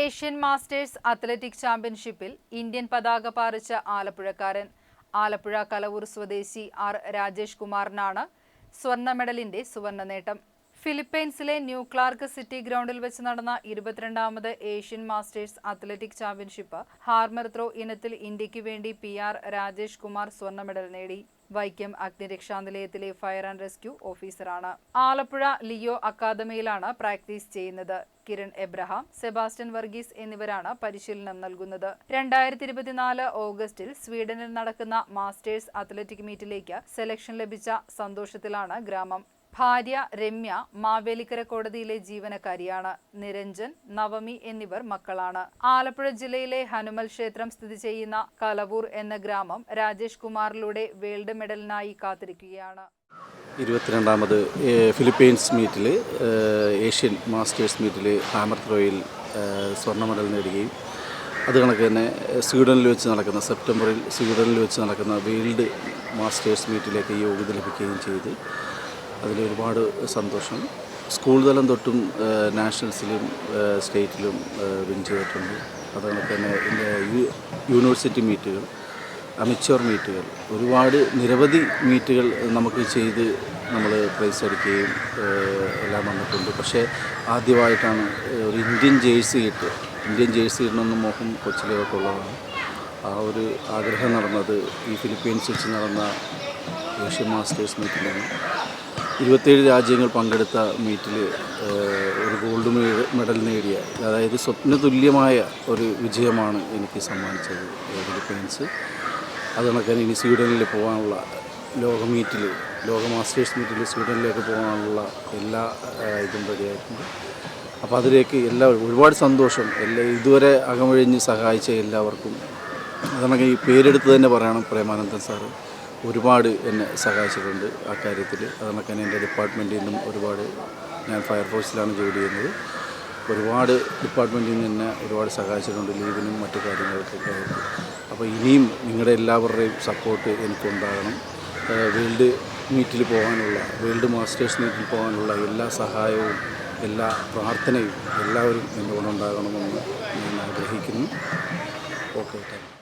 Asian masters athletic ചാമ്പ്യൻഷിപ്പിൽ Indian പതാക പാറിച്ച ആലപ്പുഴക്കാരൻ. ആലപ്പുഴ കലവൂർ സ്വദേശി ആർ രാജേഷ് കുമാറിനാണ് സ്വർണ മെഡലിന്റെ സുവർണ നേട്ടം. ഫിലിപ്പൈൻസിലെ ന്യൂ ക്ലാർക്ക് സിറ്റി ഗ്രൗണ്ടിൽ വെച്ച് നടന്ന ഇരുപത്തിരണ്ടാമത് Asian masters athletic championship hammer throw ഇനത്തിൽ ഇന്ത്യയ്ക്ക് വേണ്ടി പി ആർ രാജേഷ് കുമാർ സ്വർണ മെഡൽ നേടി. വൈക്കം അഗ്നിരക്ഷാ നിലയത്തിലെ ഫയർ ആൻഡ് റെസ്ക്യൂ ഓഫീസറാണ്. ആലപ്പുഴ ലിയോ അക്കാദമിയിലാണ് പ്രാക്ടീസ് ചെയ്യുന്നത്. കിരൺ എബ്രഹാം സെബാസ്റ്റ്യൻ വർഗീസ് എന്നിവരാണ് പരിശീലനം നൽകുന്നത്. രണ്ടായിരത്തി ഇരുപത്തിനാല് ഓഗസ്റ്റിൽ സ്വീഡനിൽ നടക്കുന്ന മാസ്റ്റേഴ്സ് അത്ലറ്റിക് മീറ്റിലേക്ക് സെലക്ഷൻ ലഭിച്ച സന്തോഷത്തിലാണ് ഗ്രാമം. ഭാര്യ രമ്യ മാവേലിക്കര കോടതിയിലെ ജീവനക്കാരിയാണ്. നിരഞ്ജൻ നവമി എന്നിവർ മക്കളാണ്. ആലപ്പുഴ ജില്ലയിലെ ഹനുമൽ ക്ഷേത്രം സ്ഥിതി ചെയ്യുന്ന കലവൂർ എന്ന ഗ്രാമം രാജേഷ് കുമാറിലൂടെ വേൾഡ് മെഡലിനായി കാത്തിരിക്കുകയാണ്. ഇരുപത്തിരണ്ടാമത് ഫിലിപ്പീൻസ് മീറ്റിൽ ഏഷ്യൻ മാസ്റ്റേഴ്സ് മീറ്റിൽ ഹാമർ ത്രോയിൽ സ്വർണ മെഡൽ നേടുകയും അത് കണക്ക് തന്നെ സ്വീഡനിൽ വെച്ച് നടക്കുന്ന സെപ്റ്റംബറിൽ സ്വീഡനിൽ വെച്ച് നടക്കുന്ന വേൾഡ് മാസ്റ്റേഴ്സ് മീറ്റിലേക്ക് യോഗ്യത ലഭിക്കുകയും ചെയ്ത്. അതിൽ ഒരുപാട് സന്തോഷം. സ്കൂൾ തലം തൊട്ടും നാഷണൽസിലും സ്റ്റേറ്റിലും വിൻ ചെയ്തിട്ടുണ്ട്. അതുപോലെ തന്നെ യൂണിവേഴ്സിറ്റി മീറ്റുകൾ അമിച്ചോർ മീറ്റുകൾ ഒരുപാട് നിരവധി മീറ്റുകൾ നമുക്ക് ചെയ്ത് നമ്മൾ പ്രൈസ് അടിക്കുകയും എല്ലാം വന്നിട്ടുണ്ട്. പക്ഷേ ആദ്യമായിട്ടാണ് ഒരു ഇന്ത്യൻ ജേഴ്സി ഇട്ട് ഇന്ത്യൻ ജേഴ്സി ഇടണമെന്ന് മോഹം കൊച്ചിലേക്ക് ഉള്ളതാണ്. ആ ഒരു ആഗ്രഹം നടന്നത് ഈ ഫിലിപ്പീൻസ് വെച്ച് നടന്ന ഏഷ്യൻ മാസ്റ്റേഴ്സ് മീറ്റിലാണ്. ഇരുപത്തേഴ് രാജ്യങ്ങൾ പങ്കെടുത്ത മീറ്റിൽ ഒരു ഗോൾഡ് മെഡൽ നേടിയ അതായത് സ്വപ്ന തുല്യമായ ഒരു വിജയമാണ് എനിക്ക് സമ്മാനിച്ചത് ഫിലിപ്പൈൻസ് അത് ഇനി സ്വീഡനിൽ പോകാനുള്ള ലോക മീറ്റിൽ ലോക മാസ്റ്റേഴ്സ് മീറ്റിൽ സ്വീഡനിലേക്ക് പോകാനുള്ള എല്ലാ ഇതും റെഡിയായിട്ടുണ്ട് അപ്പോൾ അതിലേക്ക് എല്ലാ ഒരുപാട് സന്തോഷം. എല്ലാ ഇതുവരെ അകമഴിഞ്ഞ് സഹായിച്ച എല്ലാവർക്കും. അതണക്കെ ഈ പേരെടുത്ത് തന്നെ പറയണം പ്രേമാനന്ദൻ സാറ്. ഒരുപാട് എന്നെ സഹായിച്ചിട്ടുണ്ട് ആ കാര്യത്തിൽ. അതണക്കെ എന്റെ ഡിപ്പാർട്ട്മെന്റിൽ നിന്നും ഒരുപാട് ഞാൻ ഫയർഫോഴ്സിലാണ് ജോലി ചെയ്യുന്നത്. ഒരുപാട് ഡിപ്പാർട്ട്മെന്റിൽ നിന്ന് എന്നെ ഒരുപാട് സഹായിച്ചിട്ടുണ്ട് ലീവിനും മറ്റു കാര്യങ്ങൾക്കൊക്കെ ആയിട്ട്. അപ്പോൾ ഇനിയും നിങ്ങളുടെ എല്ലാവരുടെയും സപ്പോർട്ട് എനിക്കുണ്ടാകണം. വേൾഡ് മീറ്റിൽ പോകാനുള്ള വേൾഡ് മാസ്റ്റേഴ്സ് മീറ്റിൽ പോകാനുള്ള എല്ലാ സഹായവും എല്ലാ പ്രാർത്ഥനയും എല്ലാവരും എന്റെ കൊണ്ടുണ്ടാകണമെന്ന് ഞാൻ ആഗ്രഹിക്കുന്നു. Okay thank